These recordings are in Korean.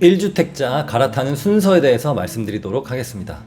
1주택자 갈아타는 순서에 대해서 말씀드리도록 하겠습니다.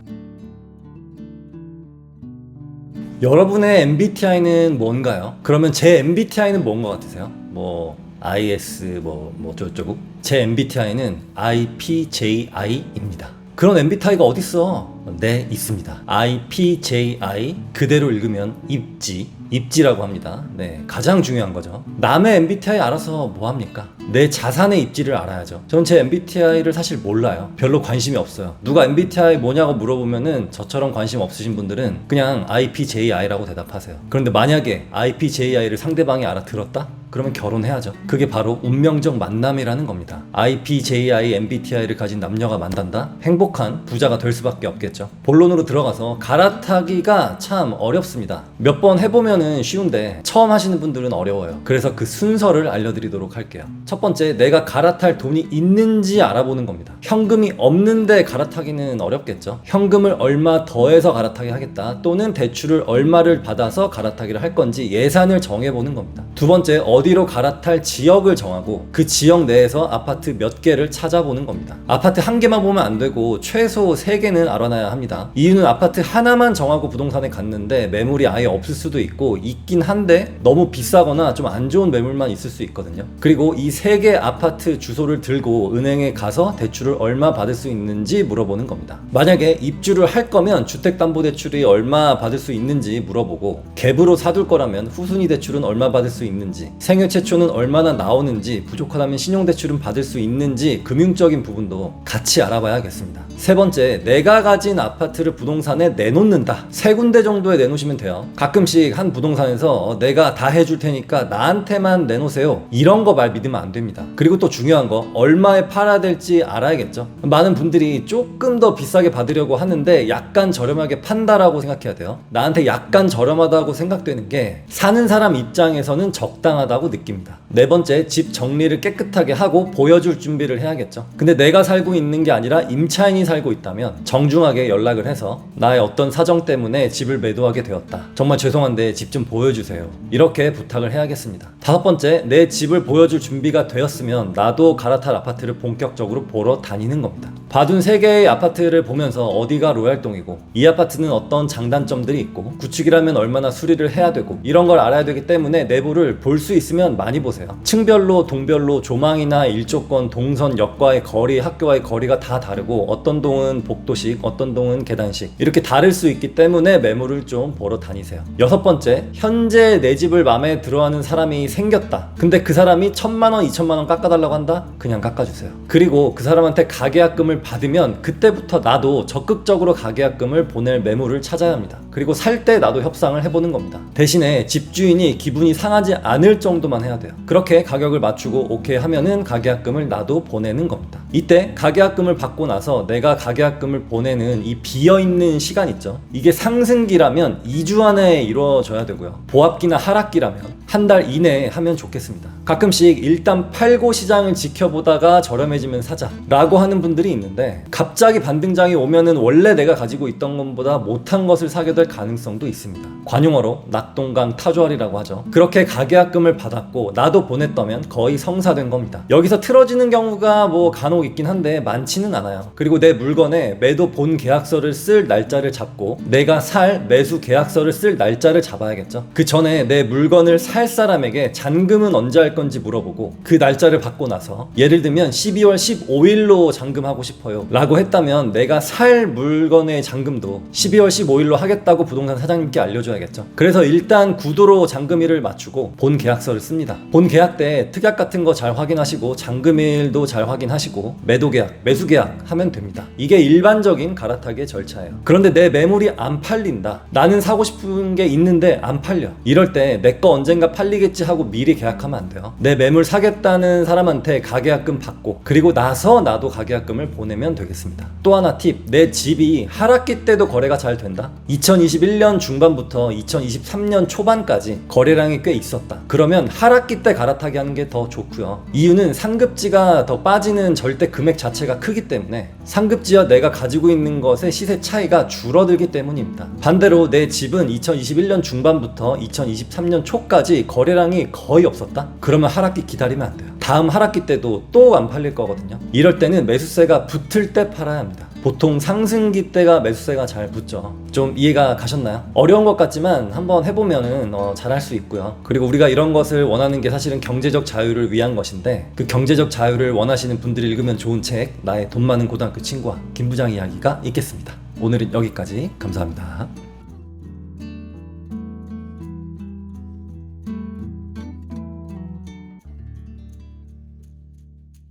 여러분의 MBTI는 뭔가요? 그러면 제 MBTI는 뭔 것 같으세요? 뭐 IS 뭐, 뭐 어쩌고저쩌고 제 MBTI는 IPJI입니다. 그런 MBTI가 어딨어? 네, 있습니다. IPJI 그대로 읽으면 입지, 입지라고 합니다. 네, 가장 중요한 거죠. 남의 MBTI 알아서 뭐 합니까? 내 자산의 입지를 알아야죠. 저는 제 MBTI를 사실 몰라요. 별로 관심이 없어요. 누가 MBTI 뭐냐고 물어보면은 저처럼 관심 없으신 분들은 그냥 IPJI라고 대답하세요. 그런데 만약에 IPJI를 상대방이 알아들었다? 그러면 결혼해야죠. 그게 바로 운명적 만남이라는 겁니다. IPJI, MBTI를 가진 남녀가 만난다? 행복한 부자가 될 수밖에 없겠죠. 본론으로 들어가서 갈아타기가 참 어렵습니다. 몇 번 해보면은 쉬운데 처음 하시는 분들은 어려워요. 그래서 그 순서를 알려드리도록 할게요. 첫 번째, 내가 갈아탈 돈이 있는지 알아보는 겁니다. 현금이 없는데 갈아타기는 어렵겠죠. 현금을 얼마 더해서 갈아타기 하겠다. 또는 대출을 얼마를 받아서 갈아타기를 할 건지 예산을 정해보는 겁니다. 두 번째, 어 디로 갈아탈 지역을 정하고 그 지역 내에서 아파트 몇 개를 찾아보는 겁니다. 아파트 한 개만 보면 안 되고 최소 세 개는 알아놔야 합니다. 이유는 아파트 하나만 정하고 부동산에 갔는데 매물이 아예 없을 수도 있고 있긴 한데 너무 비싸거나 좀 안 좋은 매물만 있을 수 있거든요. 그리고 이세개 아파트 주소를 들고 은행에 가서 대출을 얼마 받을 수 있는지 물어보는 겁니다. 만약에 입주를 할 거면 주택담보대출이 얼마 받을 수 있는지 물어보고 갭으로 사둘 거라면 후순위 대출은 얼마 받을 수 있는지 생애 최초는 얼마나 나오는지 부족하다면 신용대출은 받을 수 있는지 금융적인 부분도 같이 알아봐야겠습니다. 세 번째, 내가 가진 아파트를 부동산에 내놓는다. 세 군데 정도에 내놓으시면 돼요. 가끔씩 한 부동산에서 어, 내가 다 해줄 테니까 나한테만 내놓으세요. 이런 거 말 믿으면 안 됩니다. 그리고 또 중요한 거, 얼마에 팔아야 될지 알아야겠죠. 많은 분들이 조금 더 비싸게 받으려고 하는데 약간 저렴하게 판다라고 생각해야 돼요. 나한테 약간 저렴하다고 생각되는 게 사는 사람 입장에서는 적당하다고 느낍니다. 네 번째, 집 정리를 깨끗하게 하고 보여줄 준비를 해야겠죠. 근데 내가 살고 있는 게 아니라 임차인이 살고 있다면 정중하게 연락을 해서 나의 어떤 사정 때문에 집을 매도하게 되었다. 정말 죄송한데 집 좀 보여주세요. 이렇게 부탁을 해야겠습니다. 다섯 번째, 내 집을 보여줄 준비가 되었으면 나도 갈아탈 아파트를 본격적으로 보러 다니는 겁니다. 봐둔 세 개의 아파트를 보면서 어디가 로얄동이고 이 아파트는 어떤 장단점들이 있고 구축이라면 얼마나 수리를 해야 되고 이런 걸 알아야 되기 때문에 내부를 볼 수 있으면 많이 보세요. 층별로 동별로 조망이나 일조권, 동선, 역과의 거리, 학교와의 거리가 다 다르고 어떤 동은 복도식, 어떤 동은 계단식 이렇게 다를 수 있기 때문에 매물을 좀 보러 다니세요. 여섯 번째, 현재 내 집을 마음에 들어하는 사람이 생겼다. 근데 그 사람이 천만 원, 이천만 원 깎아달라고 한다? 그냥 깎아주세요. 그리고 그 사람한테 가계약금을 받으면 그때부터 나도 적극적으로 가계약금을 보낼 매물을 찾아야 합니다. 그리고 살 때 나도 협상을 해보는 겁니다. 대신에 집주인이 기분이 상하지 않을 정도만 해야 돼요. 그렇게 가격을 맞추고 오케이 하면은 가계약금을 나도 보내는 겁니다. 이때 가계약금을 받고 나서 내가 가계약금을 보내는 이 비어있는 시간 있죠. 이게 상승기라면 2주 안에 이루어져야 되고요. 보합기나 하락기라면 한 달 이내에 하면 좋겠습니다. 가끔씩 일단 팔고 시장을 지켜보다가 저렴해지면 사자 라고 하는 분들이 있는데 갑자기 반등장이 오면은 원래 내가 가지고 있던 것보다 못한 것을 사게 될 가능성도 있습니다. 관용어로 낙동강 타조알이라고 하죠. 그렇게 가계약금을 받았고 나도 보냈다면 거의 성사된 겁니다. 여기서 틀어지는 경우가 뭐 간혹 있긴 한데 많지는 않아요. 그리고 내 물건에 매도 본 계약서를 쓸 날짜를 잡고 내가 살 매수 계약서를 쓸 날짜를 잡아야겠죠. 그 전에 내 물건을 살 사람에게 잔금은 언제 할 건지 물어보고 그 날짜를 받고 나서 예를 들면 12월 15일로 잔금하고 싶 어요 라고 했다면 내가 살 물건의 잔금도 12월 15일로 하겠다고 부동산 사장님께 알려줘야겠죠. 그래서 일단 구도로 잔금일을 맞추고 본 계약서를 씁니다. 본 계약 때 특약 같은 거 잘 확인하시고 잔금일도 잘 확인하시고 매도 계약, 매수 계약 하면 됩니다. 이게 일반적인 갈아타기의 절차예요. 그런데 내 매물이 안 팔린다. 나는 사고 싶은 게 있는데 안 팔려. 이럴 때 내 거 언젠가 팔리겠지 하고 미리 계약하면 안 돼요. 내 매물 사겠다는 사람한테 가계약금 받고 그리고 나서 나도 가계약금을 보내 면 되겠습니다. 또 하나 팁. 내 집이 하락기 때도 거래가 잘 된다. 2021년 중반부터 2023년 초반까지 거래량이 꽤 있었다. 그러면 하락기 때 갈아타기 하는 게 더 좋고요. 이유는 상급지가 더 빠지는 때 금액 자체가 크기 때문에 상급지와 내가 가지고 있는 것의 시세 차이가 줄어들기 때문입니다. 반대로 내 집은 2021년 중반부터 2023년 초까지 거래량이 거의 없었다? 그러면 하락기 기다리면 안 돼요. 다음 하락기 때도 또 안 팔릴 거거든요. 이럴 때는 매수세가 붙을 때 팔아야 합니다. 보통 상승기 때가 매수세가 잘 붙죠. 좀 이해가 가셨나요? 어려운 것 같지만 한번 해보면은 어, 잘할 수 있고요. 그리고 우리가 이런 것을 원하는 게 사실은 경제적 자유를 위한 것인데 그 경제적 자유를 원하시는 분들이 읽으면 좋은 책 나의 돈 많은 고등학교 친구와 김 부장 이야기가 있겠습니다. 오늘은 여기까지 감사합니다.